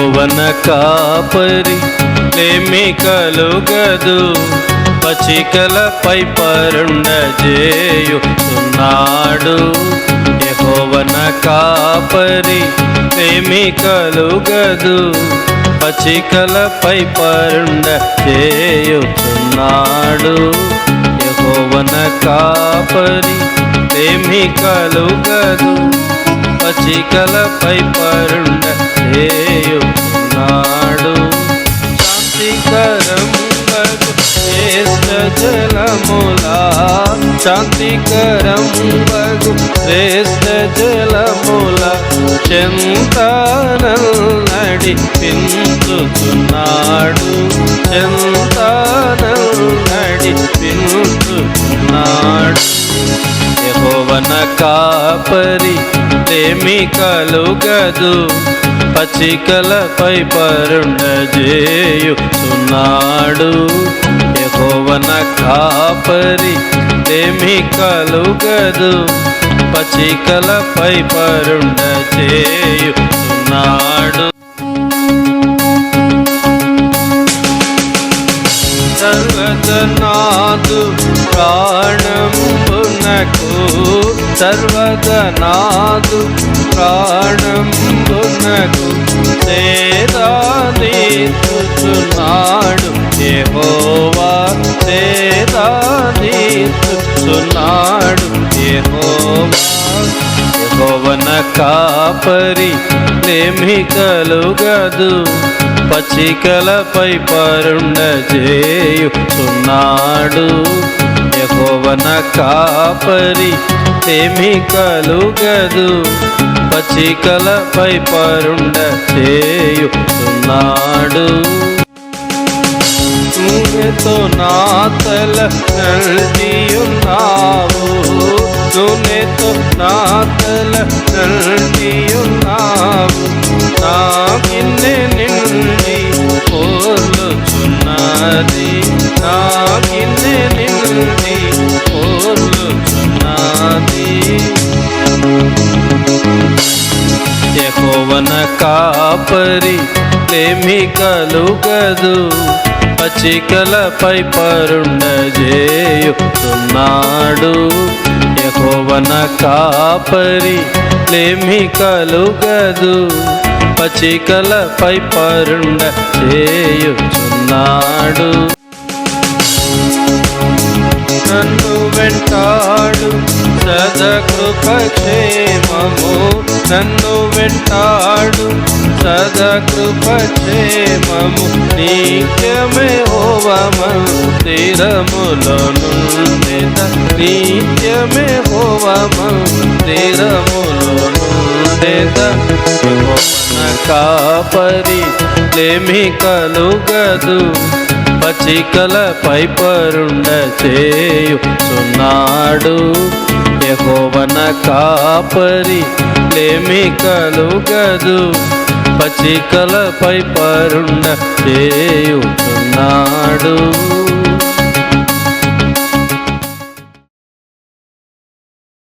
యెహోవన కాపరి లేమి కలుగదు. పచికలపై పరుండజేయుతున్నాడు యహోవన కాపరి లేమి కలుగదు. పచికలపై పరుండ చేయుచున్నాడు యహోవన కాపరి లేమి కలుగదు. పచికలపై పరుండ చేయుచున్నాడు శాంతికరం శ్రేష్ఠ జలములా. శాంతికరం బగు శ్రేష్ఠ జలముల. చింతనడి పిందుతున్నాడు చింతనడి పిందుతున్నాడు యహోవన కాపరి లేమి కలుగదు పచికలపై పరుండజేయుతున్నాడు యహోవన కాపరి ఏమి కలుగదు. పచికలపై పరుండజేయుతున్నాడు సర్వదనాదు ప్రాణంబునకు సర్వదనాదు యెహోవా సేదాదీతున్నాడు యెహోవా కాపరి లేమి కలుగదు పచికలపై పరుండజేయుచున్నాడు. యహోవన కాపరి ఏమి కలుగదు పచికలపై పరుండ చేయుచున్నాడు నూనెతో నా తల నల్దియున్నావు నూనెతో నా తల నల్దియున్నావు నా గిన్నె నిండి పోలుచున్నది నా గిన్నె నిండి పోలుచున్నది యహోవన కాపరి ప్రేమి కలుగదు పచ్చికలపై పరుండజేయుతున్నాడు యహోవన కాపరి లేమి కలుగదు పచ్చికలపై పరుండ చేయుచున్నాడు నన్ను వెంటాడు సదకృపక్షేమము. నన్ను వెంటాడు సదకృపక్షేమము నీత్యమే హోవమను తీరములో నుండిత నిత్యమే హోవమను తీరములో నుండిత యెహోవన కాపరి లేమి కలుగదు పచికలపై పరుండ చేయుచున్నాడు యహోవన కాపరి లేమి కలుగదు పచికలపై పరుండ చేయుతున్నాడు